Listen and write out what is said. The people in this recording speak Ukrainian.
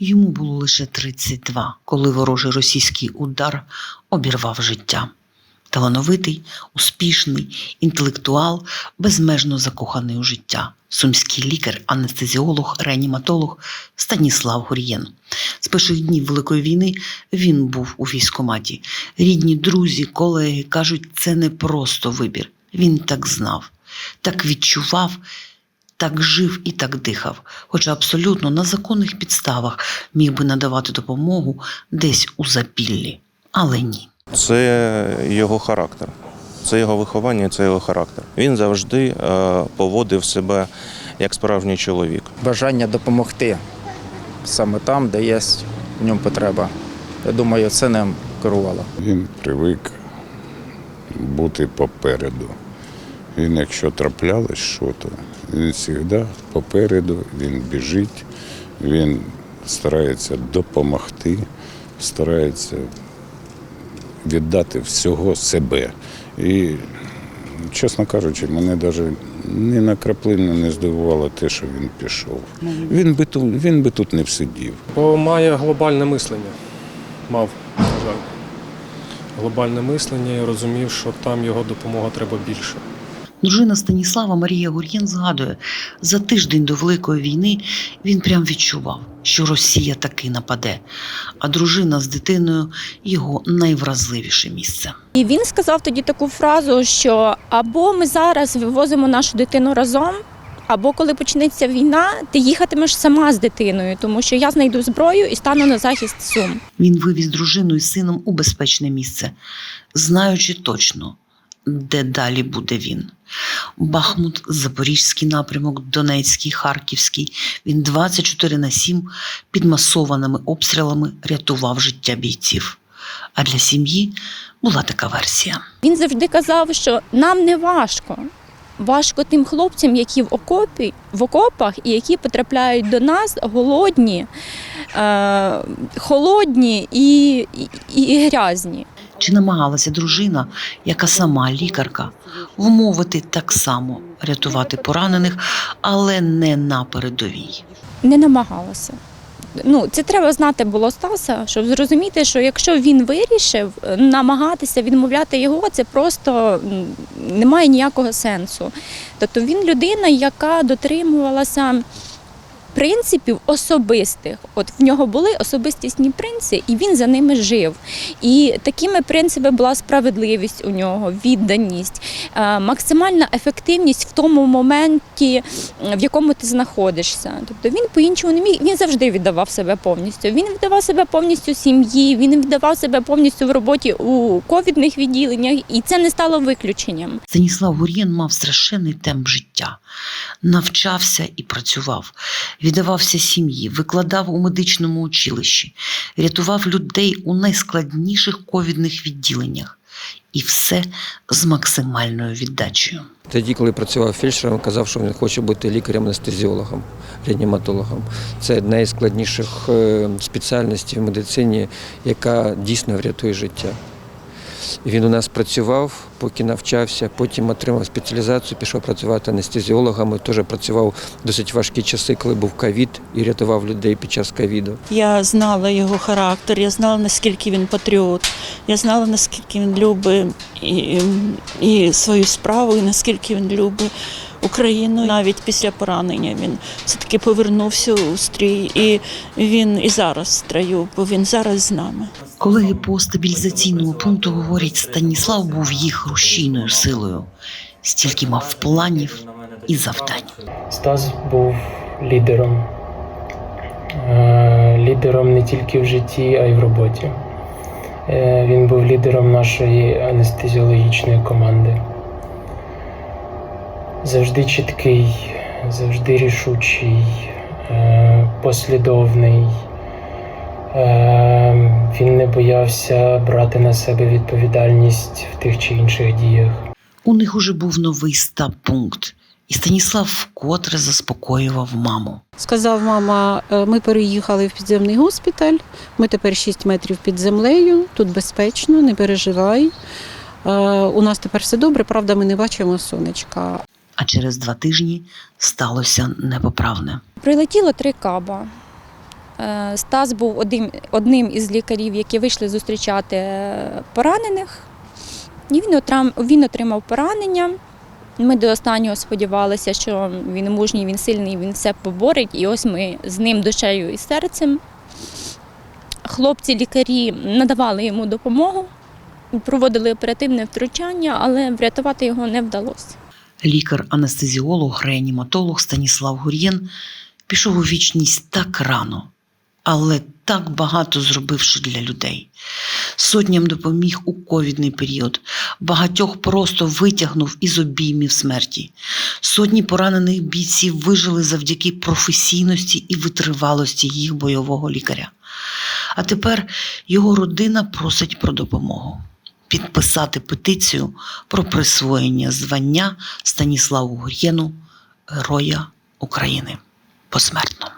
Йому було лише 32, коли ворожий російський удар обірвав життя. Талановитий, успішний, інтелектуал, безмежно закоханий у життя. Сумський лікар, анестезіолог, реаніматолог Станіслав Гур'єн. З перших днів Великої війни він був у військкоматі. Рідні, друзі, колеги кажуть, це не просто вибір. Він так знав, так відчував, так жив і так дихав, хоча абсолютно на законних підставах міг би надавати допомогу десь у запіллі. Але ні. Це його характер, це його виховання, це його характер. Він завжди е, поводив себе як справжній чоловік. бажання допомогти саме там, де є в ньому потреба. Я думаю, це ним керувало. Він привик бути попереду. Він, якщо траплялось то він завжди попереду, він біжить, він старається допомогти, старається віддати всього себе. І, чесно кажучи, мене навіть ні на краплину не здивувало те, що він пішов. Він би тут, він би тут не всидів. Бо має глобальне мислення. Мав, на. Глобальне мислення і розумів, що там його допомога треба більше. Дружина Станіслава Марія Гур'єн згадує, за тиждень до Великої війни він прям відчував, що Росія таки нападе, а дружина з дитиною його найвразливіше місце. І він сказав тоді таку фразу, що або ми зараз вивозимо нашу дитину разом, або коли почнеться війна, ти їхатимеш сама з дитиною, тому що я знайду зброю і стану на захист сум. Він вивіз дружину і сином у безпечне місце, знаючи точно, де далі буде він. Бахмут, Запорізький напрямок, Донецький, Харківський. Він 24 на 7 під масованими обстрілами рятував життя бійців. А для сім'ї була така версія. Він завжди казав, що нам не важко. Важко тим хлопцям, які в окопі, в окопах і які потрапляють до нас голодні, е, холодні і, і, і грязні. Чи намагалася дружина, яка сама лікарка, вмовити так само рятувати поранених, але не на передовій? не намагалася. Ну, це треба знати було Стаса, щоб зрозуміти, що якщо він вирішив е, намагатися відмовляти його, це просто м, не має ніякого сенсу. Тобто він людина, яка дотримувалася принципів особистих. От в нього були особистісні принципи, і він за ними жив. І такими принципами була справедливість у нього, відданість, е, максимальна ефективність в тому моменті, в якому ти знаходишся. Тобто він по-іншому не міг, він завжди віддавав себе повністю. Він віддавав себе повністю сім'ї, він віддавав себе повністю в роботі у ковідних відділеннях, і це не стало виключенням. Станіслав Гур'єн мав страшенний темп життя, навчався і працював, віддавався сім'ї, викладав у медичному училищі, рятував людей у найскладніших ковідних відділеннях. І все з максимальною віддачею. Тоді, коли працював фельдшером, казав, що він хоче бути лікарем-анестезіологом, реаніматологом. Це одна із складніших е, спеціальностей в медицині, яка дійсно врятує життя. Він у нас працював, поки навчався, потім отримав спеціалізацію, пішов працювати анестезіологами. Теж працював досить важкі часи, коли був ковід і рятував людей під час ковіду. Я знала його характер, я знала, наскільки він патріот, я знала, наскільки він любить і, і свою справу, і наскільки він любить Україну. Навіть після поранення він все-таки повернувся у стрій, і він і зараз в строю, бо він зараз з нами. Колеги по стабілізаційному пункту говорять, Станіслав був їх рушійною силою, стільки мав планів і завдань. Стас був лідером. Е, Лідером не тільки в житті, а й в роботі. Е, Він був лідером нашої анестезіологічної команди. Завжди чіткий, завжди рішучий, е, послідовний. Е, Він не боявся брати на себе відповідальність в тих чи інших діях. У них уже був новий стаб-пункт, і Станіслав вкотре заспокоював маму. Сказав мама, «Е, ми переїхали в підземний госпіталь, ми тепер 6 метрів під землею, тут безпечно, не переживай. У нас тепер все добре, правда, ми не бачимо сонечка. А через два тижні сталося непоправне. Прилетіло три каба. Е, Стас був одним, одним із лікарів, які вийшли зустрічати е, поранених. І він, отрам, він отримав поранення. Ми до останнього сподівалися, що він мужній, він сильний, він все поборить. І ось ми з ним душею і серцем. Хлопці-лікарі надавали йому допомогу, проводили оперативне втручання, але врятувати його не вдалося. Лікар-анестезіолог, реаніматолог Станіслав Гур'єн пішов у вічність так рано, але так багато зробивши для людей. Сотням допоміг у ковідний період, багатьох просто витягнув із обіймів смерті. Сотні поранених бійців вижили завдяки професійності і витривалості їх бойового лікаря. А тепер його родина просить про допомогу. Підписати петицію про присвоєння звання Станіславу Гур'єну Героя України посмертно.